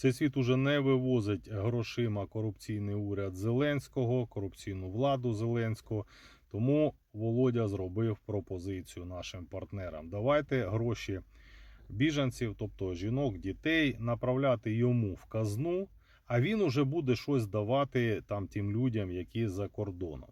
Цей світ уже не вивозить грошима корупційний уряд Зеленського, корупційну владу Зеленського. Тому Володя зробив пропозицію нашим партнерам. Давайте гроші біженців, тобто жінок, дітей, направляти йому в казну, а він уже буде щось давати там тим людям, які за кордоном.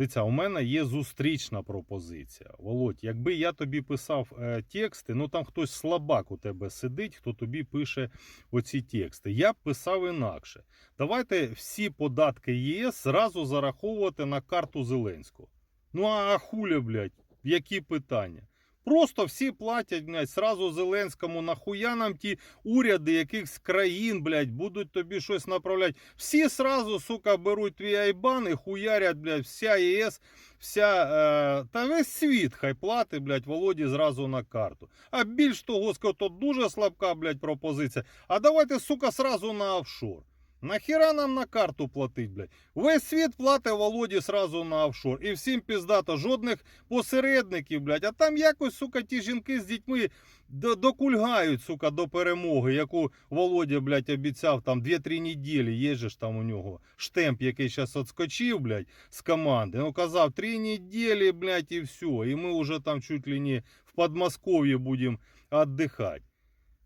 Дивіться, у мене є зустрічна пропозиція. Володь, якби я тобі писав е, тексти, ну там хтось слабак у тебе сидить, хто тобі пише оці тексти. Я б писав інакше. Давайте всі податки ЄС зразу зараховувати на карту Зеленського. Ну а хуля, блядь, які питання? Просто всі платять, блядь, сразу Зеленському, нахуя нам ті уряди якихось країн, блядь, будуть тобі щось направляти. Всі сразу, сука, беруть твій айбан і хуярять, блядь, вся ЄС, вся, е, та весь світ хай платить, блядь, Володі зразу на карту. А більш того, скажу, то дуже слабка, блядь, пропозиція. А давайте, сука, сразу на офшор. Нахіра нам на карту платить, блядь? Весь світ платить Володі сразу на офшор. І всім піздато, жодних посередників, блядь. А там якось, сука, ті жінки з дітьми докульгають, сука, до перемоги, яку Володя, блядь, обіцяв там 2-3 неділі. Є же ж там у нього штемп, який зараз отскочив, блядь, з команди. Ну, казав, 3 неділі, блядь, і все. І ми вже там чуть ли не в Подмосков'ї будемо віддихати.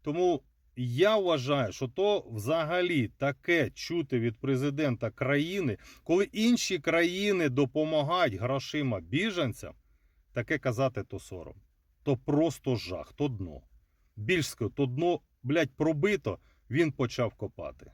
Тому я вважаю, що то взагалі таке чути від президента країни, коли інші країни допомагають грошима біженцям, таке казати то сором. То просто жах, то дно. Більш то дно, блядь, пробито, він почав копати.